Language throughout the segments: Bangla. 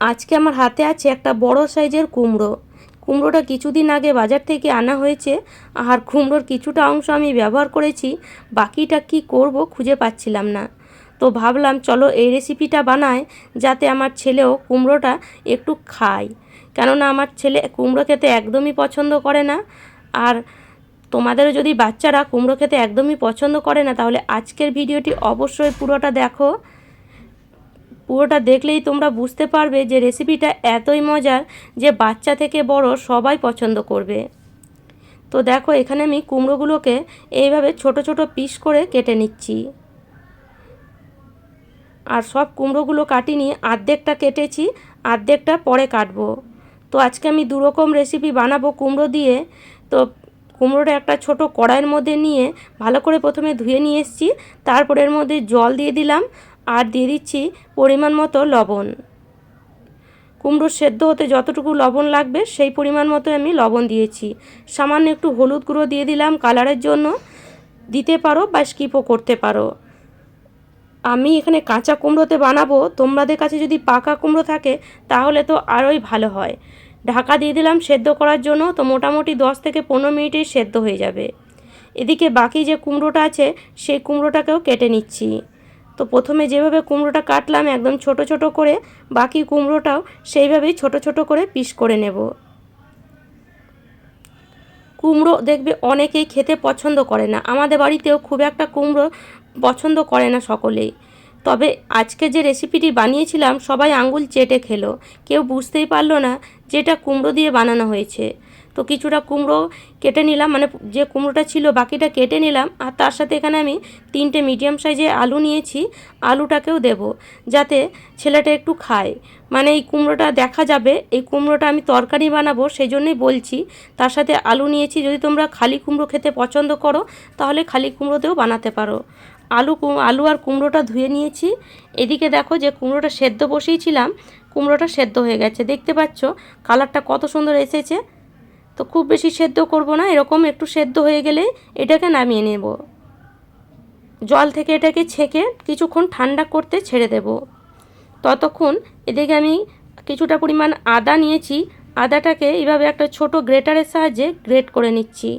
আজকে আমার হাতে আছে একটা বড় সাইজের কুমড়ো। কুমড়োটা কিছুদিন আগে বাজার থেকে আনা হয়েছে। আর কুমড়োর কিছুটা অংশ আমি ব্যবহার করেছি, বাকিটা কি করব খুঁজে পাচ্ছিলাম না। তো ভাবলাম, চলো এই রেসিপিটা বানায় যাতে আমার ছেলেও কুমড়োটা একটু খায়। কেননা আমার ছেলে কুমড়ো খেতে একদমই পছন্দ করে না। আর তোমাদেরও যদি বাচ্চারা কুমড়ো খেতে একদমই পছন্দ করে না, তাহলে আজকের ভিডিওটি অবশ্যই পুরোটা দেখো। পুরোটা দেখলেই তোমরা বুঝতে পারবে যে রেসিপিটা এতই মজার যে বাচ্চা থেকে বড় সবাই পছন্দ করবে। তো দেখো, এখানে আমি কুমড়োগুলোকে এইভাবে ছোট ছোট পিস করে কেটে নিচ্ছি। আর সব কুমড়োগুলো কাটিনি, আর্ধেকটা কেটেছি, আর্ধেকটা পরে কাটবো। তো আজকে আমি দুরকম রেসিপি বানাবো কুমড়ো দিয়ে। তো কুমড়োটা একটা ছোট কড়াইয়ের মধ্যে নিয়ে ভালো করে প্রথমে ধুয়ে নিয়ে এসেছি, তারপর এর মধ্যে জল দিয়ে দিলাম। আর দিয়ে দিচ্ছি পরিমাণ মতো লবণ। কুমড়ো সেদ্ধ হতে যতটুকু লবণ লাগবে, সেই পরিমাণ মতো আমি লবণ দিয়েছি। সামান্য একটু হলুদ গুঁড়ো দিয়ে দিলাম কালারের জন্য। দিতে পারো বা স্কিপও করতে পারো। আমি এখানে কাঁচা কুমড়োতে বানাবো। তোমাদের কাছে যদি পাকা কুমড়ো থাকে, তাহলে তো আরোই ভালো হয়। ঢাকা দিয়ে দিলাম সেদ্ধ করার জন্য, তো মোটামুটি দশ থেকে পনেরো মিনিটেই সেদ্ধ হয়ে যাবে। এদিকে বাকি যে কুমড়োটা আছে, সেই কুমড়োটাকেও কেটে নিচ্ছি। তো প্রথমে যেভাবে কুমড়োটা কাটলাম একদম ছোট ছোট করে, বাকি কুমড়োটাও সেইভাবেই ছোট ছোট করে পিস করে নেব। কুমড়ো দেখবে অনেকেই খেতে পছন্দ করে না। আমাদের বাড়িতেও খুব একটা কুমড়ো পছন্দ করে না সকলেই। তবে আজকে যে রেসিপিটি বানিয়েছিলাম, সবাই আঙ্গুল চেটে খেলো। কেউ বুঝতেই পারল না যে এটা কুমড়ো দিয়ে বানানো হয়েছে। তো কিছুটা কুমড়ো কেটে নিলাম মানে যে কুমড়োটা ছিল বাকিটা কেটে নিলাম, আর তার সাথে এখানে আমি তিনটে মিডিয়াম সাইজে আলু নিয়েছি, আলুটাকেও দেব যাতে ছেলেটা একটু খায়। মানে এই কুমড়োটা দেখা যাবে, এই কুমড়োটা আমি তরকারি বানাবো সেই জন্যই বলছি, তার সাথে আলু নিয়েছি, যদি তোমরা খালি কুমড়ো খেতে পছন্দ করো, তাহলে খালি কুমড়োতেও বানাতে পারো। আলু আলু আর কুমড়োটা ধুয়ে নিয়েছি, এদিকে দেখো যে কুমড়োটা সেদ্ধ বসিয়েছিলাম, কুমড়োটা সেদ্ধ হয়ে গেছে, দেখতে পাচ্ছ? কালারটা কত সুন্দর এসেছে। তো খুব বেশি সেদ্ধ করব না, এরকম একটু সেদ্ধ হয়ে গেলে এটাকে নামিয়ে নেব। জল থেকে এটাকে ছেঁকে কিছুক্ষণ ঠান্ডা করতে ছেড়ে দেব। ততক্ষণ এদিকে আমি কিছুটা পরিমাণ আদা নিয়েছি, আদাটাকে এইভাবে একটা ছোট গ্রেটারের সাহায্যে গ্রেট করে নিচ্ছি।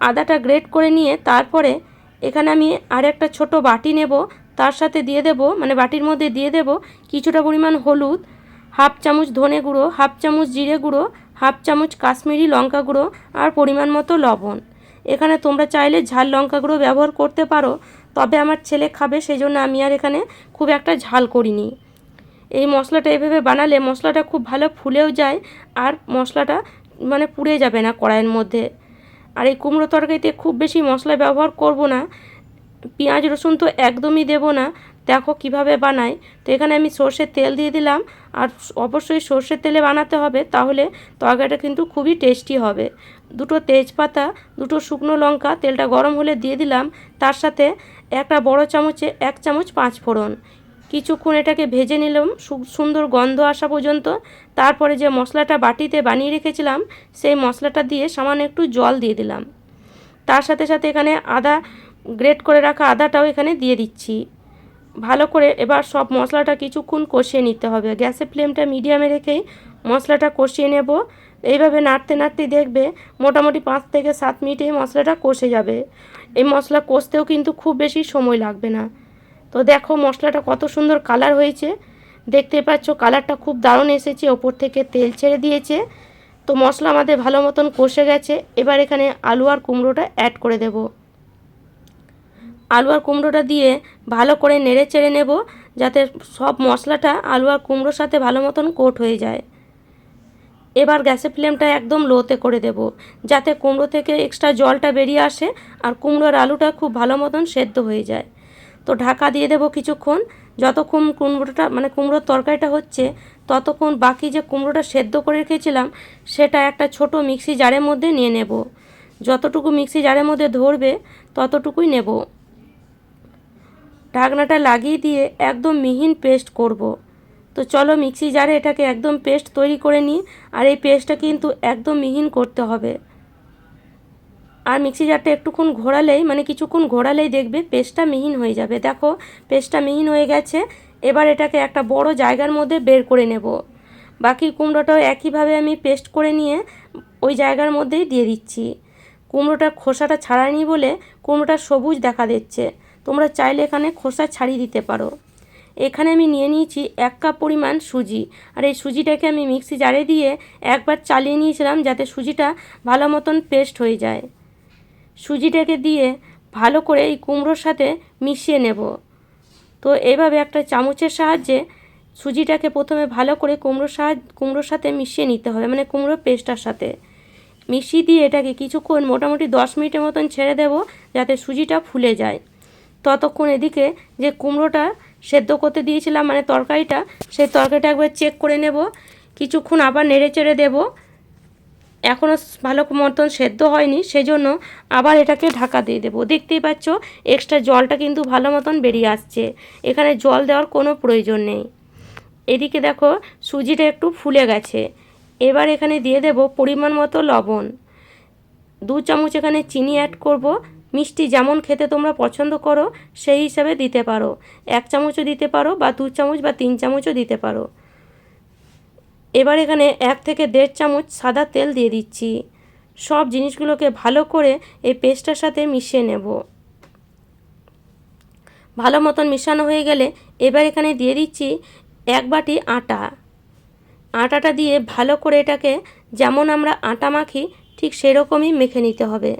আদাটা গ্রেট করে নিয়ে তারপরে এখানে আমি আর একটা ছোট বাটি নেব, তার সাথে দিয়ে দেব মানে বাটির মধ্যে দিয়ে দেব কিছুটা পরিমাণ হলুদ হাফ চামচ ধনে গুঁড়ো, হাফ চামচ জিরে গুঁড়ো, হাফ চামচ কাশ্মীরি লঙ্কা গুঁড়ো আর পরিমাণ মতো লবণ। এখানে তোমরা চাইলে ঝাল লঙ্কা গুঁড়ো ব্যবহার করতে পারো, তবে আমার ছেলে খাবে সেই জন্য আমি আর এখানে খুব একটা ঝাল করিনি। এই মশলাটা এভাবে বানালে মশলাটা খুব ভালো ফুলেও যায় আর মশলাটা মানে পুড়ে যাবে না কড়াইয়ের মধ্যে। আর এই কুমড়ো তরকারিতে খুব বেশি মশলা ব্যবহার করব না। পেঁয়াজ রসুন তো একদমই দেব না। দেখো কীভাবে বানাই তো এখানে আমি সর্ষের তেল দিয়ে দিলাম। আর অবশ্যই সর্ষের তেলে বানাতে হবে, তাহলে তরকারিটা কিন্তু খুবই টেস্টি হবে। দুটো তেজপাতা, দুটো শুকনো লঙ্কা, তেলটা গরম হলে দিয়ে দিলাম, তার সাথে একটা বড় চামচে এক চামচ পাঁচ ফোড়ন। কিছুক্ষণ এটাকে ভেজে নিলাম সুন্দর গন্ধ আসা পর্যন্ত। তারপরে যে মশলাটা বাটিতে বানিয়ে রেখেছিলাম, সেই মশলাটা দিয়ে সামান্য একটু জল দিয়ে দিলাম। তার সাথে সাথে এখানে আদা গ্রেট করে রাখা আদাটাও এখানে দিয়ে দিচ্ছি। ভালো করে এবার সব মশলাটা কিছুক্ষণ কষিয়ে নিতে হবে। গ্যাসের ফ্লেমটা মিডিয়ামে রেখেই মশলাটা কষিয়ে নেব। এইভাবে নাড়তে নাড়তে দেখবে মোটামুটি পাঁচ থেকে সাত মিনিটেই মশলাটা কষে যাবে। এই মশলা কষতেও কিন্তু খুব বেশি সময় লাগবে না। তো দেখো মশলাটা কত সুন্দর কালার হয়েছে। দেখতে পাচ্ছ কালারটা খুব দারুণ এসেছে, ওপর থেকে তেল ছেড়ে দিয়েছে। তো মশলা আমাদের ভালো মতন কষে গেছে। এবার এখানে আলু আর কুমড়োটা অ্যাড করে দেব। আলু আর কুমড়োটা দিয়ে ভালো করে নেড়ে চেড়ে নেব, যাতে সব মশলাটা আলু আর কুমড়োর সাথে ভালো মতন কোট হয়ে যায়। এবার গ্যাসের ফ্লেমটা একদম লোতে করে দেব, যাতে কুমড়ো থেকে এক্সট্রা জলটা বেরিয়ে আসে আর কুমড়োর আলুটা খুব ভালো মতন সেদ্ধ হয়ে যায়। তো ঢাকা দিয়ে দেবো কিছুক্ষণ, যতক্ষণ কুমড়োটা মানে কুমড়োর তরকারিটা হচ্ছে, ততক্ষণ বাকি যে কুমড়োটা সেদ্ধ করে রেখেছিলাম, সেটা একটা ছোট মিক্সি জারের মধ্যে নিয়ে নেব। যতটুকু মিক্সি জারের মধ্যে ধরবে, ততটুকুই নেব। ঢাকনাটা লাগিয়ে দিয়ে একদম মিহিন পেস্ট করব। তো চলো মিক্সি জারে এটাকে একদম পেস্ট তৈরি করে নিই, আর এই পেস্টটা কিন্তু একদম মিহিন করতে হবে। আর মিক্সি জারটা একটুক্ষণ ঘোরালেই মানে কিছুক্ষণ ঘোরালেই দেখবে পেস্টটা মিহিন হয়ে যাবে। দেখো, পেস্টটা মিহিন হয়ে গেছে। এবার এটাকে একটা বড় জায়গার মধ্যে বের করে নেব। বাকি কুমড়োটাও একইভাবে আমি পেস্ট করে নিয়ে ওই জায়গার মধ্যেই দিয়ে দিচ্ছি। কুমড়োটার খোসাটা ছাড়াইনি বলে কুমড়োটা সবুজ দেখা দিচ্ছে। তোমরা চাইলে এখানে খোসা ছাড়িয়ে দিতে পারো। এখানে আমি নিয়ে নিয়েছি এক কাপ পরিমাণ সুজি। আর এই সুজিটাকে আমি মিক্সি জারে দিয়ে একবার চালিয়ে নিয়েছিলাম যাতে সুজিটা ভালো মতন পেস্ট হয়ে যায়। সুজিটাকে দিয়ে ভালো করে এই কুমড়োর সাথে মিশিয়ে নেব। তো এইভাবে একটা চামচের সাহায্যে সুজিটাকে প্রথমে ভালো করে কুমড়োর সাহায্য, কুমড়োর সাথে মিশিয়ে নিতে হবে মানে কুমড়োর পেস্টটার সাথে। মিশিয়ে দিয়ে এটাকে কিছুক্ষণ মোটামুটি দশ মিনিটের মতন ছেড়ে দেব যাতে সুজিটা ফুলে যায়। ততক্ষণ এদিকে যে কুমড়োটা সেদ্ধ করতে দিয়েছিলাম মানে তরকারিটা, সেই তরকারিটা একবার চেক করে নেব। কিছুক্ষণ আবার নেড়ে চেড়ে দেবো। এখনও ভালো মতন সেদ্ধ হয়নি, সেজন্য আবার এটাকে ঢাকা দিয়ে দেবো। দেখতেই পাচ্ছ এক্সট্রা জলটা কিন্তু ভালো মতন বেরিয়ে আসছে। এখানে জল দেওয়ার কোনো প্রয়োজন নেই। এদিকে দেখো, সুজিটা একটু ফুলে গেছে। এবার এখানে দিয়ে দেব পরিমাণ মতো লবণ। দু চামচ এখানে চিনি অ্যাড করব। মিষ্টি যেমন খেতে তোমরা পছন্দ করো, সেই হিসাবে দিতে পারো। এক চামচও দিতে পারো বা দু চামচ বা তিন চামচও দিতে পারো। এবার এখানে এক থেকে দেড় চামচ সাদা তেল দিয়ে দিচ্ছি। সব জিনিসগুলোকে ভালো করে এই পেস্টটার সাথে মিশিয়ে নেব। ভালো মতন মিশানো হয়ে গেলে এবার এখানে দিয়ে দিচ্ছি এক বাটি আটা। আটাটা দিয়ে ভালো করে এটাকে যেমন আমরা আটা মাখি, ঠিক সেরকমই মেখে নিতে হবে।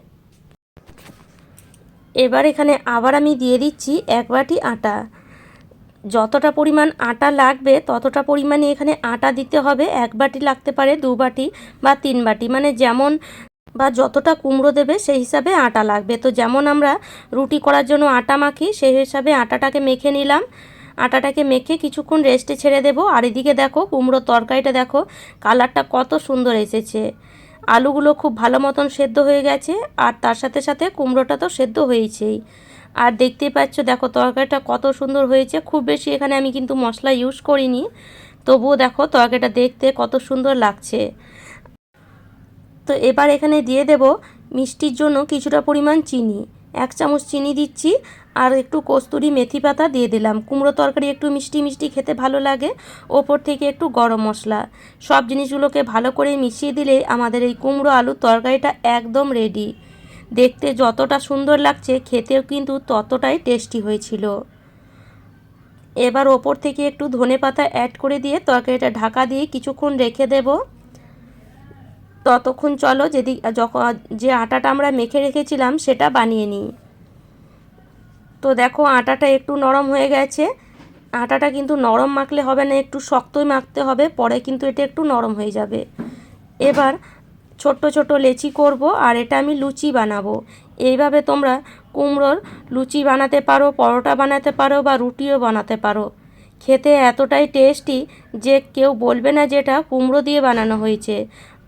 এবার এখানে আবার আমি দিয়ে দিচ্ছি এক বাটি আটা। যতটা পরিমাণ আটা লাগবে, ততটা পরিমাণে এখানে আটা দিতে হবে। এক বাটি লাগতে পারে, দু বাটি বা তিন বাটি। মানে যেমন বা যতটা কুমড়ো দেবে, সেই হিসাবে আটা লাগবে। তো যেমন আমরা রুটি করার জন্য আটা মাখি, সেই হিসাবে আটাটাকে মেখে নিলাম। আটাটাকে মেখে কিছুক্ষণ রেস্টে ছেড়ে দেবো। আর এদিকে দেখো, কুমড়োর তরকারিটা দেখো কালারটা কত সুন্দর এসেছে। আলুগুলো খুব ভালো মতন সেদ্ধ হয়ে গেছে, আর তার সাথে সাথে কুমড়োটা তো সেদ্ধ হয়েছেই। আর দেখতেই পাচ্ছ, দেখো তরকারিটা কত সুন্দর হয়েছে, খুব বেশি এখানে আমি কিন্তু মশলা ইউজ করিনি। তবুও দেখো তরকারিটা দেখতে কত সুন্দর লাগছে। তো এবার এখানে দিয়ে দেব মিষ্টির জন্য কিছুটা পরিমাণ চিনি। এক চামচ চিনি দিচ্ছি আর একটু কস্তুরি মেথি পাতা দিয়ে দিলাম। কুমড়ো তরকারি একটু মিষ্টি মিষ্টি খেতে ভালো লাগে। ওপর থেকে একটু গরম মশলা। সব জিনিসগুলোকে ভালো করে মিশিয়ে দিলে আমাদের এই কুমড়ো আলুর তরকারিটা একদম রেডি দেখতে যতটা সুন্দর লাগছে, খেতেও কিন্তু ততটাই টেস্টি হয়েছিল। এবার ওপর থেকে একটু ধনে পাতা অ্যাড করে দিয়ে তরকারিটা ঢাকা দিয়ে কিছুক্ষণ রেখে দেব। ততক্ষণ চলো যেদি যখন যে আটাটা আমরা মেখে রেখেছিলাম সেটা বানিয়ে নিই। তো দেখো আটাটা একটু নরম হয়ে গেছে। আটাটা কিন্তু নরম মাখলে হবে না, একটু শক্তই মাখতে হবে, পরে কিন্তু এটা একটু নরম হয়ে যাবে। এবার ছোট্ট ছোট লেচি করব আর এটা আমি লুচি বানাবো। এইভাবে তোমরা কুমড়োর লুচি বানাতে পারো, পরোটা বানাতে পারো বা রুটিও বানাতে পারো। খেতে এতটাই টেস্টি যে কেউ বলবে না যে এটা কুমড়ো দিয়ে বানানো হয়েছে।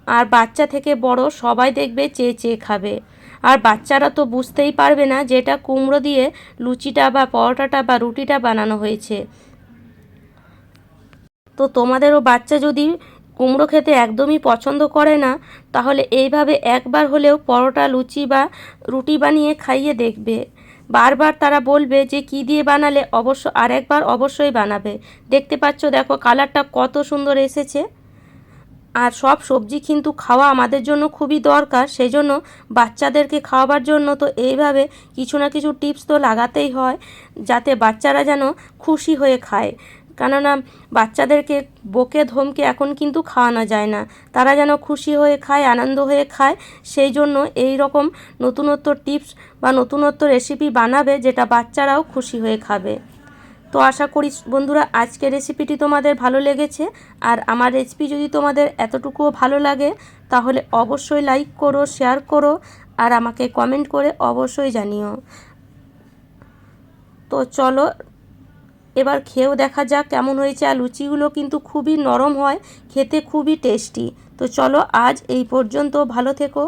আর বাচ্চা থেকে বড় সবাই দেখবে চেয়ে চেয়ে খাবে। আর বাচ্চারা তো বুঝতেই পারবে না যে এটা কুমড়ো দিয়ে লুচিটা বা পরোটাটা বা রুটিটা বানানো হয়েছে। তো তোমাদেরও বাচ্চা যদি কুমড়ো খেতে একদমই পছন্দ করে না, তাহলে এইভাবে একবার হলেও পরোটা, লুচি বা রুটি বানিয়ে খাইয়ে দেখবে। বারবার তারা বলবে যে কি দিয়ে বানালে অবশ্য আরেকবার অবশ্যই বানাবে। দেখতে পাচ্ছ দেখো কালারটা কত সুন্দর এসেছে। আর সব সবজি কিন্তু খাওয়া আমাদের জন্য খুবই দরকার সেই জন্য বাচ্চাদেরকে খাওয়াবার জন্য তো এইভাবে কিছু না কিছু টিপস তো লাগাতেই হয়, যাতে বাচ্চারা যেন খুশি হয়ে খায়। কেননা বাচ্চাদেরকে বকে ধমকে এখন কিন্তু খাওয়ানো যায় না, তারা যেন খুশি হয়ে খায়, আনন্দ হয়ে খায় সেই জন্য এই রকম নতুনত্ব টিপস বা নতুনত্ব রেসিপি বানাবে যেটা বাচ্চারাও খুশি হয়ে খাবে। তো আশা করি বন্ধুরা আজকের রেসিপিটি তোমাদের ভালো লেগেছে। আর আমার রেসিপি যদি তোমাদের এতটুকুও ভালো লাগে, তাহলে অবশ্যই লাইক করো শেয়ার করো, আর আমাকে কমেন্ট করে অবশ্যই জানিও। তো চলো, এবার খেয়েও দেখা যাক কেমন হয়েছে। আর লুচিগুলো কিন্তু খুবই নরম হয়, খেতে খুবই টেস্টি তো চলো আজ এই পর্যন্ত ভালো থেকো।